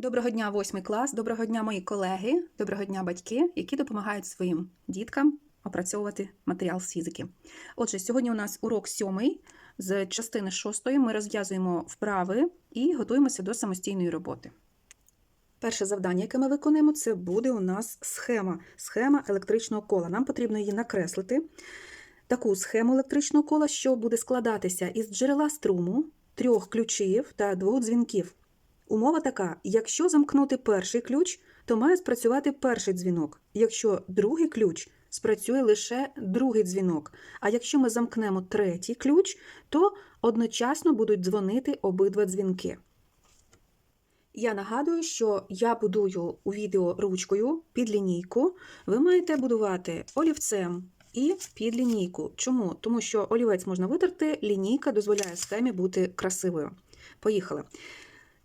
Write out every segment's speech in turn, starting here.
Доброго дня, восьмий клас, доброго дня, мої колеги, доброго дня, батьки, які допомагають своїм діткам опрацьовувати матеріал з фізики. Отже, сьогодні у нас урок сьомий з частини шостої. Ми розв'язуємо вправи і готуємося до самостійної роботи. Перше завдання, яке ми виконуємо, це буде у нас схема, схема електричного кола. Нам потрібно її накреслити. Таку схему електричного кола, що буде складатися із джерела струму, трьох ключів та двох дзвінків. Умова така: якщо замкнути перший ключ, то має спрацювати перший дзвінок. Якщо другий ключ, спрацює лише другий дзвінок. А якщо ми замкнемо третій ключ, то одночасно будуть дзвонити обидва дзвінки. Я нагадую, що я будую у відео ручкою під лінійку. Ви маєте будувати олівцем і під лінійку. Чому? Тому що олівець можна витерти, лінійка дозволяє схемі бути красивою. Поїхали.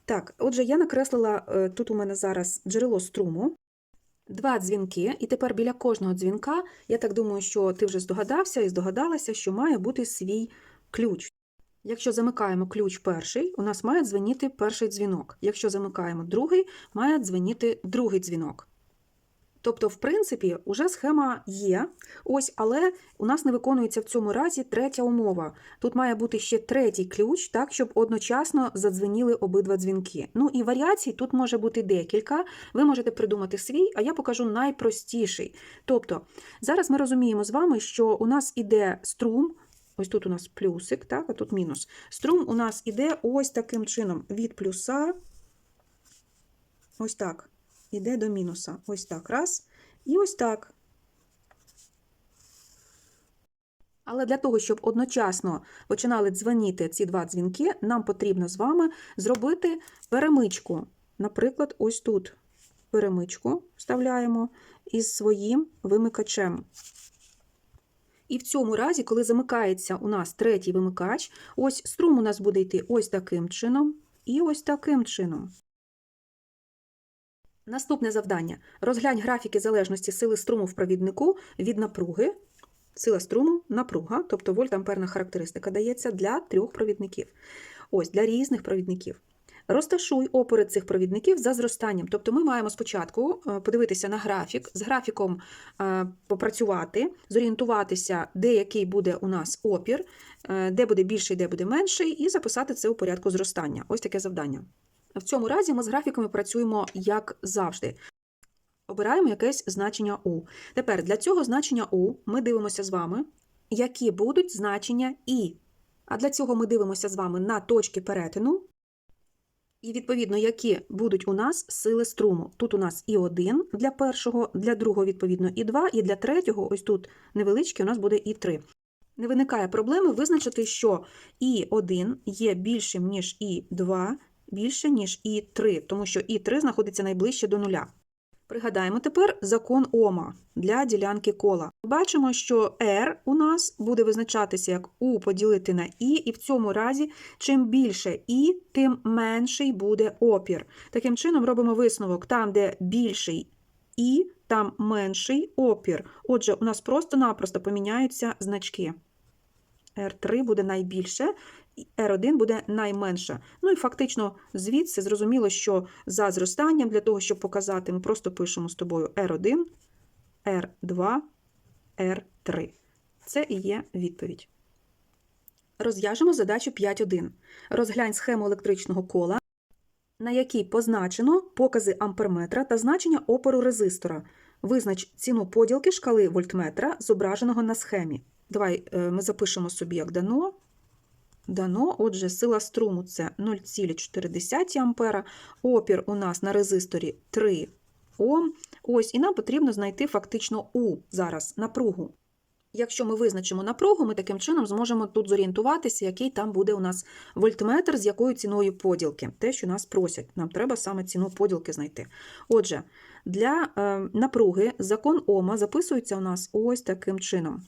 Так, отже, я накреслила е, тут у мене зараз джерело струму, два дзвінки, і тепер біля кожного дзвінка, я так думаю, що ти вже здогадався і здогадалася, що має бути свій ключ. Якщо замикаємо ключ перший, у нас має дзвеніти перший дзвінок. Якщо замикаємо другий, має дзвеніти другий дзвінок. Тобто, в принципі, уже схема є, ось, але у нас не виконується в цьому разі третя умова. Тут має бути ще третій ключ, так, щоб одночасно задзвеніли обидва дзвінки. Ну і варіацій тут може бути декілька. Ви можете придумати свій, а я покажу найпростіший. Тобто, зараз ми розуміємо з вами, що у нас іде струм. Ось тут у нас плюсик, так, а тут мінус. Струм у нас іде ось таким чином: від плюса, ось так, іде до мінуса. Ось так. Раз. І ось так. Але для того, щоб одночасно починали дзвоніти ці два дзвінки, нам потрібно з вами зробити перемичку. Наприклад, ось тут перемичку вставляємо із своїм вимикачем. І в цьому разі, коли замикається у нас третій вимикач, ось струм у нас буде йти ось таким чином і ось таким чином. Наступне завдання. Розглянь графіки залежності сили струму в провіднику від напруги. Сила струму, напруга, тобто вольт-амперна характеристика дається для трьох провідників. Ось для різних провідників. Розташуй опори цих провідників за зростанням. Тобто ми маємо спочатку е, подивитися на графік, з графіком е, попрацювати, зорієнтуватися, де який буде у нас опір, е, де буде більший, де буде менший, і записати це у порядку зростання. Ось таке завдання. В цьому разі ми з графіками працюємо як завжди. Обираємо якесь значення У. Тепер для цього значення У ми дивимося з вами, які будуть значення І. А для цього ми дивимося з вами на точки перетину. І, відповідно, які будуть у нас сили струму. Тут у нас і 1 для першого, для другого, відповідно, і 2, і для третього, ось тут невеличкий, у нас буде і 3. Не виникає проблеми визначити, що і 1 є більшим, ніж і 2, більше, ніж і 3, тому що і 3 знаходиться найближче до нуля. Пригадаємо тепер закон Ома для ділянки кола. Бачимо, що R у нас буде визначатися як U поділити на І, і в цьому разі, чим більше І, тим менший буде опір. Таким чином, робимо висновок там, де більший І, там менший опір. Отже, у нас просто-напросто поміняються значки. R3 буде найбільше, R1 буде найменше. Ну і фактично звідси зрозуміло, що за зростанням, для того, щоб показати, ми просто пишемо з тобою R1, R2, R3. Це і є відповідь. Розв'яжемо задачу 5.1. Розглянь схему електричного кола, на якій позначено покази амперметра та значення опору резистора. Визнач ціну поділки шкали вольтметра, зображеного на схемі. Давай е, ми запишемо собі, як дано. Дано, отже, сила струму це 0,4 ампера, опір у нас на резисторі 3 Ом. Ось, і нам потрібно знайти фактично У зараз напругу. Якщо ми визначимо напругу, ми таким чином зможемо тут зорієнтуватися, який там буде у нас вольтметр, з якою ціною поділки. Те, що нас просять. Нам треба саме ціну поділки знайти. Отже, для е, напруги закон Ома записується у нас ось таким чином.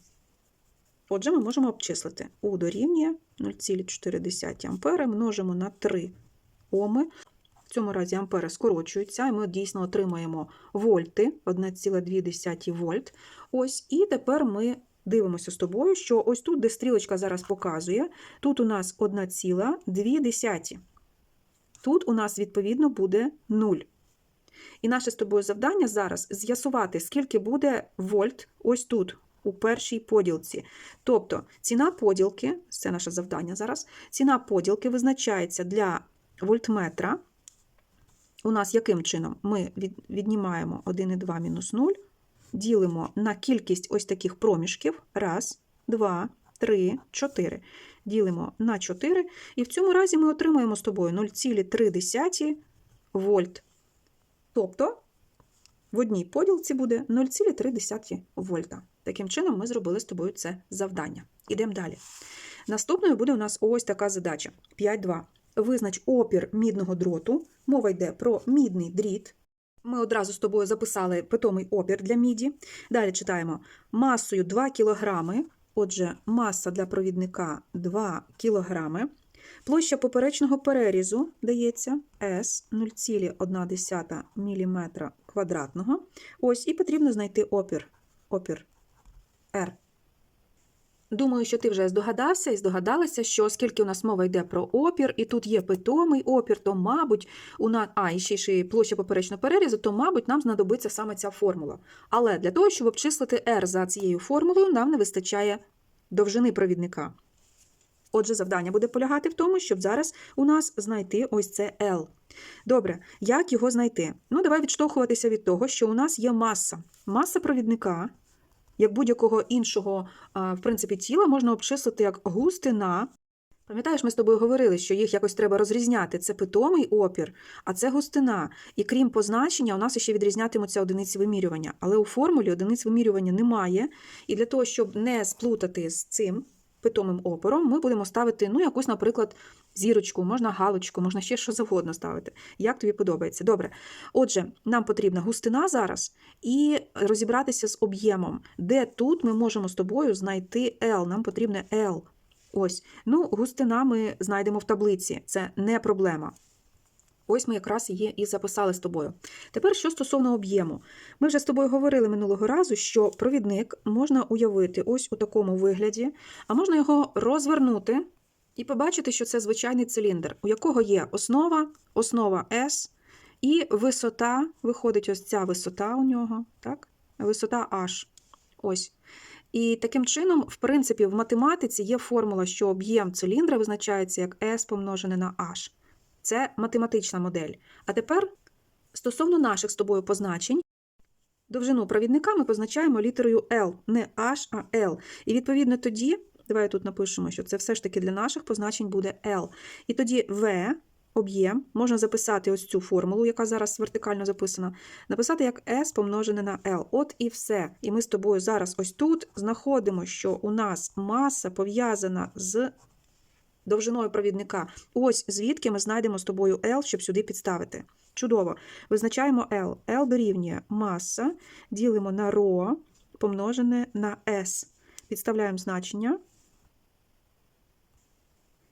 Отже, ми можемо обчислити У дорівнює 0,4 ампери множимо на 3 Оми. В цьому разі ампери скорочуються, і ми дійсно отримаємо вольти, 1,2 вольт. Ось, І тепер ми дивимося з тобою, що ось тут, де стрілочка зараз показує, тут у нас 1,2. тут у нас відповідно буде 0. І наше з тобою завдання зараз з'ясувати, скільки буде вольт ось тут, у першій поділці. Тобто ціна поділки, це наше завдання зараз, ціна поділки визначається для вольтметра. У нас яким чином? Ми від- віднімаємо 1,2 мінус 0, ділимо на кількість ось таких проміжків. Раз, два, три, чотири. Ділимо на 4, і в цьому разі ми отримаємо з тобою 0,3 вольт. Тобто в одній поділці буде 0,3 вольта. Таким чином, ми зробили з тобою це завдання. Ідемо далі. Наступною буде у нас ось така задача: 5.2. Визнач опір мідного дроту. Мова йде про мідний дріт. Ми одразу з тобою записали питомий опір для міді. Далі читаємо масою 2 кг. Отже, маса для провідника 2 кг. Площа поперечного перерізу дається S 0,1 мм квадратного. Ось, і потрібно знайти опір. Опір R. Думаю, що ти вже здогадався і здогадалася, що оскільки у нас мова йде про опір, і тут є питомий опір, то, мабуть, у нас, а, і ще і площа поперечного перерізу, то, мабуть, нам знадобиться саме ця формула. Але для того, щоб обчислити R за цією формулою, нам не вистачає довжини провідника. Отже, завдання буде полягати в тому, щоб зараз у нас знайти ось це L. Добре, як його знайти? Ну, давай відштовхуватися від того, що у нас є маса. Маса провідника, як будь-якого іншого, в принципі, тіла, можна обчислити як густина. Пам'ятаєш, ми з тобою говорили, що їх якось треба розрізняти. Це питомий опір, а це густина. І крім позначення, у нас ще відрізнятимуться одиниці вимірювання. Але у формулі одиниць вимірювання немає. І для того, щоб не сплутати з цим питомим опором, ми будемо ставити, ну, якусь, наприклад, зірочку, можна галочку, можна ще що завгодно ставити. Як тобі подобається? Добре. Отже, нам потрібна густина зараз і розібратися з об'ємом, де тут ми можемо з тобою знайти L. Нам потрібне L. Ось. Ну, густина ми знайдемо в таблиці, це не проблема. Ось ми якраз її і записали з тобою. Тепер, що стосовно об'єму. Ми вже з тобою говорили минулого разу, що провідник можна уявити ось у такому вигляді, а можна його розвернути і побачити, що це звичайний циліндр, у якого є основа, основа S, і висота, виходить ось ця висота у нього, так? висота H. Ось. І таким чином, в принципі, в математиці є формула, що об'єм циліндра визначається як S помножене на H. Це математична модель. А тепер, стосовно наших з тобою позначень, довжину провідника ми позначаємо літерою L, не H, а L. І відповідно тоді, давай тут напишемо, що це все ж таки для наших позначень буде L. І тоді V, об'єм, можна записати ось цю формулу, яка зараз вертикально записана, написати як S помножене на L. От і все. І ми з тобою зараз ось тут знаходимо, що у нас маса пов'язана з довжиною провідника. Ось звідки ми знайдемо з тобою L, щоб сюди підставити. Чудово. Визначаємо L. L дорівнює маса, ділимо на ρ помножене на S. Підставляємо значення.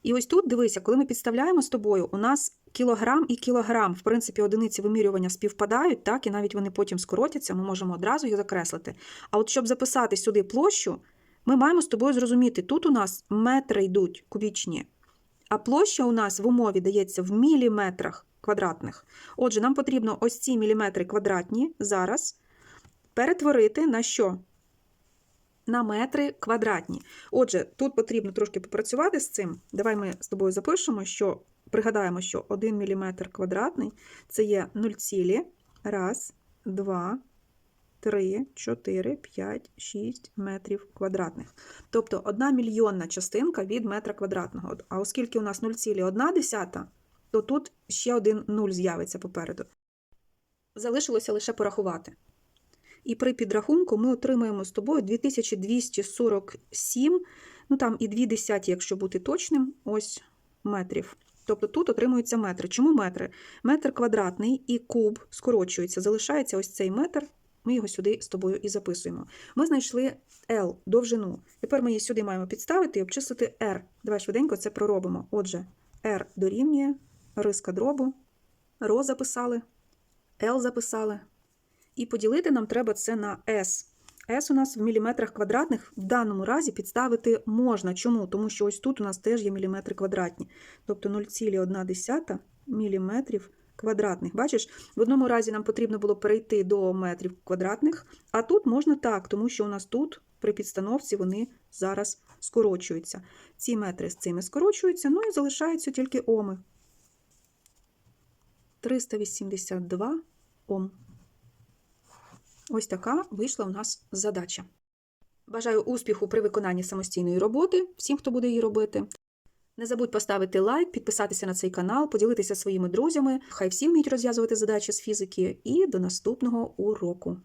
І ось тут, дивися, коли ми підставляємо з тобою, у нас кілограм і кілограм, в принципі, одиниці вимірювання співпадають, так, і навіть вони потім скоротяться, ми можемо одразу їх закреслити. А от щоб записати сюди площу, ми маємо з тобою зрозуміти, тут у нас метри йдуть кубічні, а площа у нас в умові дається в міліметрах квадратних. Отже, нам потрібно ось ці міліметри квадратні зараз перетворити на що? На метри квадратні. Отже, тут потрібно трошки попрацювати з цим. Давай ми з тобою запишемо, що пригадаємо, що 1 мм квадратний це є 0, раз, 2, 3, 4, 5, 6 метрів квадратних. Тобто 1 мільйонна частинка від метра квадратного. А оскільки у нас 0,1, то тут ще один 0 з'явиться попереду. Залишилося лише порахувати. І при підрахунку ми отримаємо з тобою 2247, ну там і 2 десяті, якщо бути точним, ось метрів. Тобто тут отримуються метри. Чому метри? Метр квадратний і куб скорочується, залишається ось цей метр. Ми його сюди з тобою і записуємо. Ми знайшли L, довжину. Тепер ми її сюди маємо підставити і обчислити R. Давай швиденько це проробимо. Отже, R дорівнює, риска дробу, ро записали, L записали. І поділити нам треба це на S. S у нас в міліметрах квадратних в даному разі підставити можна. Чому? Тому що ось тут у нас теж є міліметри квадратні. Тобто 0,1 міліметрів квадратних. Бачиш, в одному разі нам потрібно було перейти до метрів квадратних, а тут можна так, тому що у нас тут при підстановці вони зараз скорочуються. Ці метри з цими скорочуються, ну і залишаються тільки оми. 382 ом. Ось така вийшла у нас задача. Бажаю успіху при виконанні самостійної роботи всім, хто буде її робити. Не забудь поставити лайк, підписатися на цей канал, поділитися своїми друзями. Хай всі вміють розв'язувати задачі з фізики. І до наступного уроку.